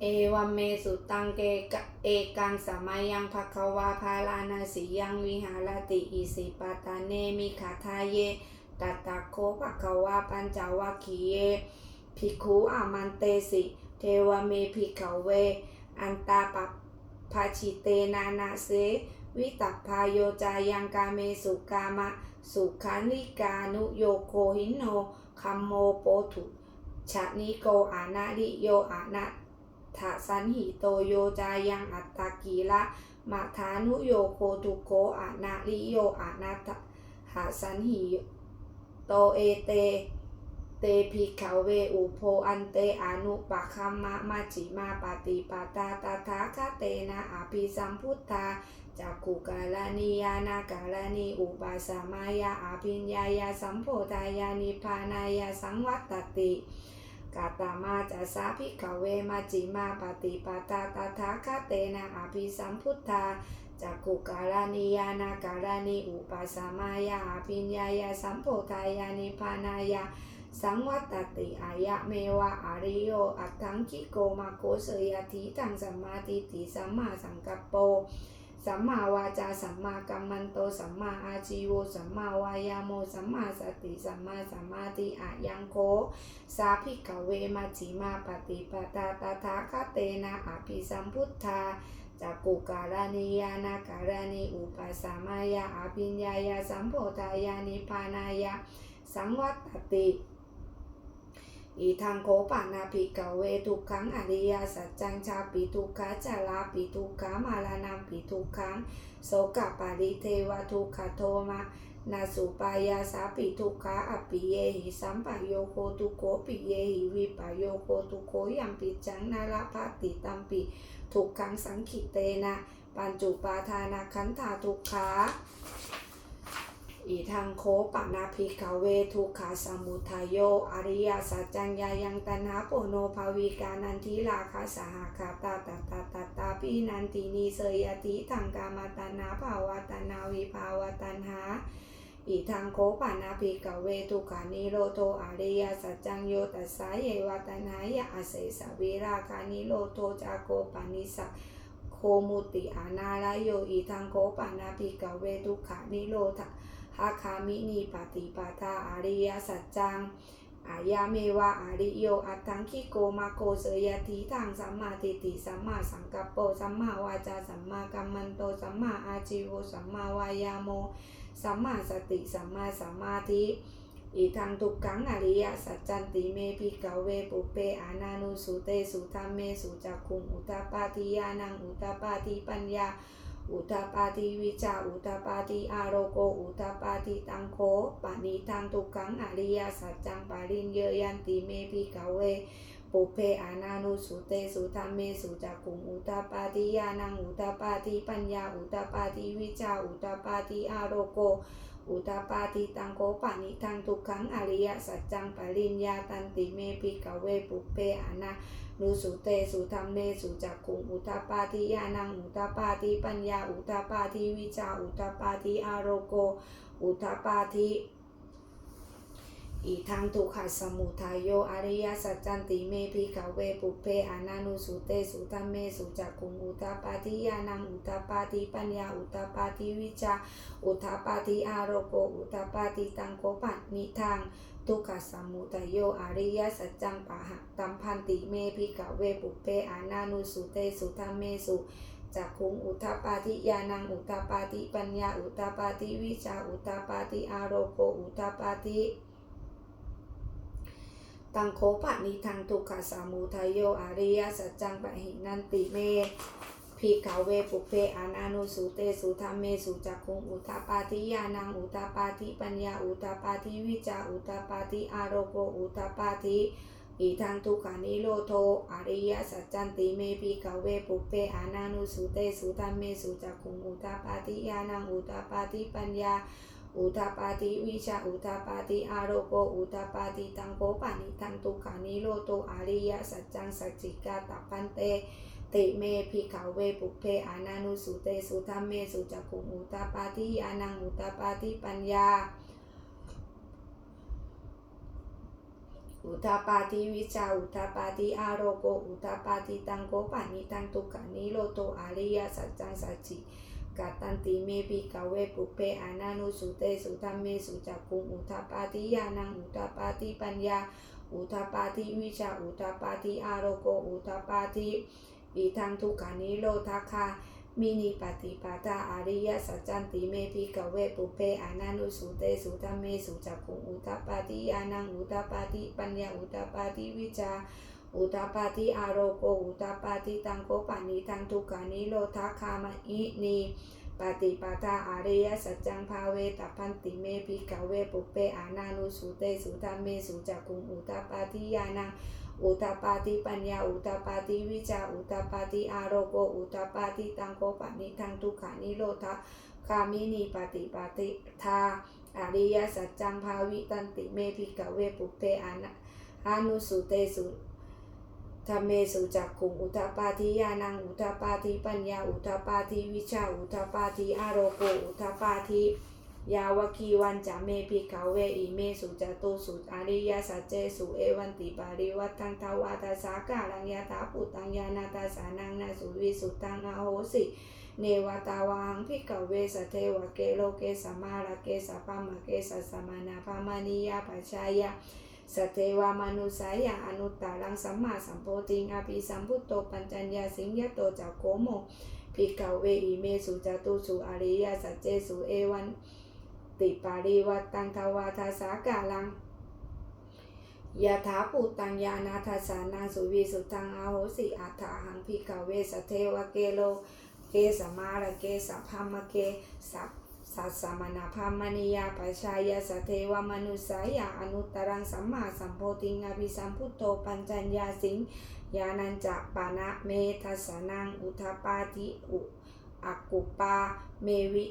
เอวเมสุตังเกกเอกังสมัยยังภควาภาลานาสียังวิหารติอิสิปตาเนมิขาทาเยตัตตะโคภควาปัญจวัคคีเยภิกขุอามันเตสิ เทวเมภิกขเว อันตาปภาชิเตนานาเสวิตัพายโยจายังกาเมสุกามะ สุขานิกานุโยโคหินโนคัมโมโปถุชะนิโกอานาริโยอานา ทะสันหิโตโยจายังอัตตากีละมาทานุโยโคทุโกอานาริโยอานาทหาสันหิโตเอเต เตภิกขเวอุโพอันเตอนุปะคัมมะมาจิมาปฏิปตาตถาคเตนะอภิสัมพุทธาจักขุกาลานิยานากาลานิอุปาสมายาอภิญญายาสัมโพธายานิพานายาสังวัตติ กาตามาจะสาภิกเวมาจิมาปฏิปตาตถาคเตนะอภิสัมพุทธาจักขุกาลานิยานากาลานิอุปสมายาอภิญญายาสัมโพธายานิพานายาสังวัตติอายะเมวะอาริโยอัตถังคิโกมาโกเสยทิทังสัมมาทิฏฐิสัมมาสังกัปโป สัมมาวาจาสัมมากัมมันโตสัมมาอาชีโวสัมมาวายาโมสัมมาสติสัมมาสัมมาติอายังโคสาภิกเวมาจิมาปฏิปตาตถาคเตนะอภิสัมพุทธาจักกุการานิยานาการานิอุปสามายาอภิญญายาสัมโพธายานิพานายาสังวัตติ อีทางโคปานาภิกเวทุกขังอริยสัจจังชาปิทุกขาจาราปิทุกขามาลานังปิทุกขังโสกปาริเทวทุกขโทมานาสุปายาสาปิทุกขาอปิเยหิสัมปโยโคทุโกปิเยหิวิปโยโคทุโกยัมปิจังนาลภาติตัมปิทุกขังสังขิเตนะ ปัญจุปาทานาคันธาทุกขา อีทางโคปะนาภิกขเวทุกขาสมุทยโยอริยสัจจังยายังตนหาโปโนภาวิกานันทิลาคาสหคาตาตาตาตาตาปีนันตินีเสยติทางกามาตนาภาวตนาวิภาวตันหาอีทางโคปานาภิกขเวทุกขานิโรโทอริยสัจจังโยตัสสาเยวตนายะอาเสสวิราคานิโรโทจาโกปานิสัโคมุติอานาลาโยอีทางโคปานาภิกขเวทุกขานิโรธ หาคามินีปฏิปทาอริยสัจจัง อายาเมวะอริโย อัตถังคิโกมาโกเสยทิทางสัมมาทิฏฐิสัมมาสังกัปโปสัมมาวาจาสัมมากัมมันโตสัมมาอาชีโวสัมมาวายาโม สัมมาสติสัมมาสมาธิอีทางทุกขังอริยสัจจันติเมพิกเวปุเปอานานุสุเตสุธรรมเมสุจักคุงอุตตปาติยานังอุตตปาติปัญญา อุตปาติวิจาอุตปาติอารโก อุตปาติตังโคปานิทางทุกขังอริยสัจจังปารินเยยันติเมพิกเวปุเพอานานุสุเตสุธรรมเมสุจักขุงอุตปาติยานังอุตปาติปัญญาอุตปาติวิจาอุตตปาติอารโก อุตาปาติตังโกปานิทังทุกขังอริยสัจจังปริญญาตันติเมพิกเวปุเพอานานุสุเตสุธรรมเมสุจักขุงอุตาปาติยานังอุตาปาติปัญญาอุตาปาติวิชาอุตาปาติอารโก อุตตปาติ อีทางทุกขสมุทัยโยอริยสัจจันติเมพิขเวปุเพอานานุสุเตสุธรรมเมสุจักุงอุตปาติยานังอุตปาติปัญญาอุตปาติวิจาอุตปาติอารโกอุตปาติตังโกปันนิทางทุกขสมุทัยโยอริยสัจจังปะหะตัมพันติเมพิกเวปุเปอานานุสุเตสุธรรมเมสุจักขุงอุทปาติยานังอุทปาติปัญญาอุทปาติวิชาอุทปาติอารโกอุทปาติ ตังโคปะนิทังทุกขสามุทัยโยอริยสัจจังปะหินันติเมพิกขเวปุเพอานานุสุเตสุธรรมเมสุจักขุงอุทธปาติยานังอุทธปาติปัญญาอุทธปาติวิจาอุทธปาติอารโกอุทธปาติอีทางทุกขานิโรโทอริยสัจจันติเมพิกขเวปุเพอานานุสุเตสุธรรมเมสุจักขุงอุทธปาติยานังอุทธปาติปัญญา อุทาปาติวิชาอุทาปาติอารโกอุทาปาติตังโกปานิทังทุขานิโรโตอริยสัจจังสัจจิกาตปันเตติเมพิขาเวปุเพอานานุสุเตสุธรรมเมสุจักขุงอุตตปาติยานังอุตตปาติปัญญา อุทาปาติวิชาอุทาปาติอารโกอุทาปาติตังโกปานิตังตุกานิโลโตอาริยสัจจังสัจจิ กาตันติเมปิกาเวปุเพอานานุสุเตสุธรรมเมสุจักกุงอุทาปาติยานังอุทาปาติปัญญา อุทาปาติวิชาอุทาปาติอารโกอุทาปาติอิทังทุกขานิโรธาคามินิปฏิปาตาอาริยสัจจันติเมพิกเวปุเพอานานุสุเตสุธรรมเมสุจักขุงอุทาปาติยานังอุทาปาติปัญญาอุทาปาติวิชา อุทาปาติอารโกอุทาปาติตังโกปานิทังทุกขานิโรธาคามะอินีปฏิปทาอาริยสัจจังภาเวตพันติเมพิกเวปุเปอานานุสุเตสุธรรมเมสุจักุงอุทาปาติยานังอุตตปาติปัญญาอุตตปาติวิชาอุตตปาติอารโกอุตตปาติตังโกปะนิทังทุกขานิโรธาคามินีปฏิปาติทาอริยสัจจังภาวิตันติเมพิกเวปุเปอานะอานุสุเตสุ ธรรมเมสุจักขุงอุตตปาติยานังอุตตปาติปัญญาอุตตปาติวิชาอุตตปาติอารโกอุตตปาติยาวคีวันจะเมพิกาเวอิเมสุจตุสุอริยสัจเจสุเอวันติปาริวัตตังทวาตาสากาลังยาตาปุตังยานาตาสานังนาสุวิสุตังอาโหสิเนวตาวังพิกเวสเทวเกโลเกสมาลเกสปามเกสสมานาพามานิยาปัชายา สเทวามนุสายาอนุตตารังสัมมาสัมโพธิงอภิสัมพุตโตปัญจัญญาสิงยโตจักโกโมพิกเวอิเมสุจตุสุอริยสัจเจสุเอวันติปาริวัตังทวาทาสากาลังยะถาปุตังยานาทัสานังสุวิสุตังอาโหสิอัฏฐาหังพิกเวสเทวเกโลเกสมาระเกสพามะเกสัพ สัสสมนาพามณียาปชายาสเทวมนุสายาอนุตตรังสัมมาสัมโพธิงอภิสัมพุตโตปัญจัญญาสิงยานันจะปานะเมทัสนังอุทปาติอุอักกุปาเมวิ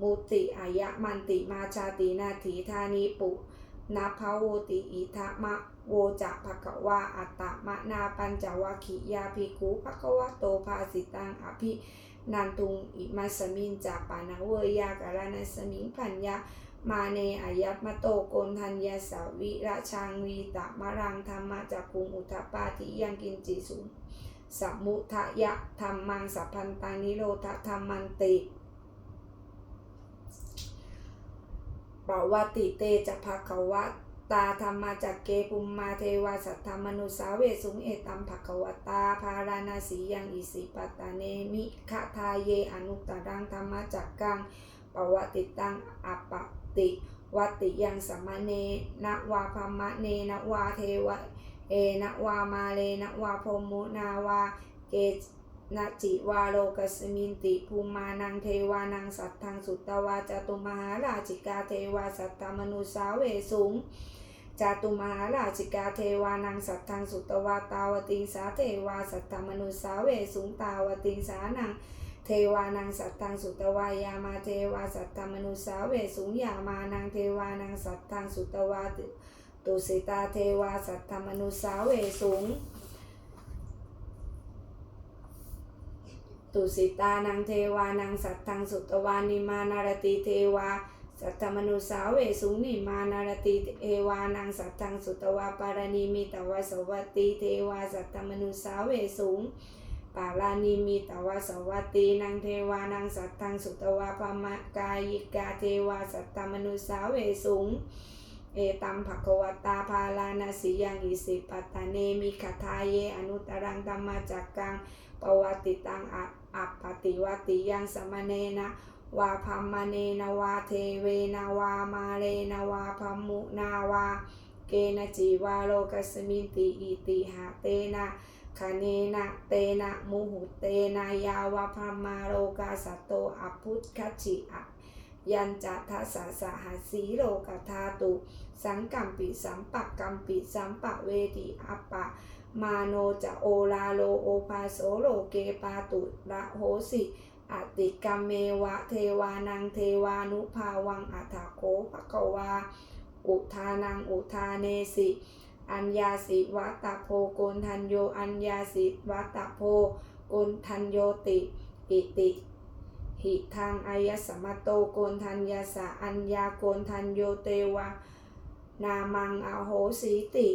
มุติอายะมันติมาชาตินาทีธานิปุนาภาโวติอิทะมะโวจะภะคะวาอัตตมะนาปัญจวัคคียาภิกุภะคะวะโตภาสิตังอภิ นันตุงอิมัสมินจากปานาเวยากาลานัสมิงพัญญามาเนอายัตมโตโกนทัญญาสาวิราชังวีตะมะรังธรรมะจักคุงอุทปาติยังกินจิสุสมุทะยะธรรมังสัพพันตังนิโรธธรรมันติปวัติเตจะภควะ ตาธรรมาจักเกปุมมาเทวาสัทธมนุสาเวสุงเอตัมภควตาภาราณสียังอิสิปตาเนมิคทาเยอนุตรังธรรมาจักกังปวติตังอปติวัติยังสมเนนวาภมะเนนวาเทวะเอนวามาเลนวาพมุนาวาเก นาจิวาโลกสมินติภูมานังเทวานังสัตทังสุตตวาจตุมหาราชิกาเทวาสัตตมนุสาเวสุงจตุมหาราชิกาเทวานังสัตทังสุตวาตาวติงสาเทวาสัตตมนุสาเวสุงตาวติงสานังเทวานังสัตทังสุตวายามาเทวาสัตตมนุสาเวสุงยามานังเทวานังสัตทังสุตวาตุสิตาเทวาสัตตมนุสาเวสุง ตุสิตานังเทวานังสัตทังสุตวานิมานารติเทวา สัตตมนุสาเวสุนิมานารติเอวานังสัตทังสุตวาปารณีมิตวสวัตติเทวาสัตตมนุสาเวสุงปาลานิมิตวสวัตตินังเทวานังสัตทังสุตวาปมะกายิกาเทวาสัตตมนุสาเวสุง เอตัมภควตาภาลานาสิยังอิสิปตาเนมิคทาเยอนุตรังธรรมจักกังปวัติตังอัปปติวติยังสมเนนะวาพัมมเนนวาเทเวนาวามาเลนวาพัมมุนาวา เกนจีวาโลกัสมินติอิติหาเตนะคเนนะเตนะมุหุเตนะยาวาพัมมาโลกาสโตอพุทธชิอะ ยันจัทัสสะหัสสีโลกธาตุ สังกัมปิสัมปักกัมปิสัมปะเวติอัปปะ มาโนจะโอลาโลโอภาโสโลเกปาตุระโหสิอติกรรมเมวะเทวานังเทวานุภาวังอัฏฐโคภะกวา อุทานังอุทาเนสิ อัญญาสิวัตโพโกนทันโย อัญญาสิวัตโพโกนทันโยติ อิติ หิทางอายสมโตโกนทันยาสะอัญญาโกนทันโยเตวานามังอโหสีติ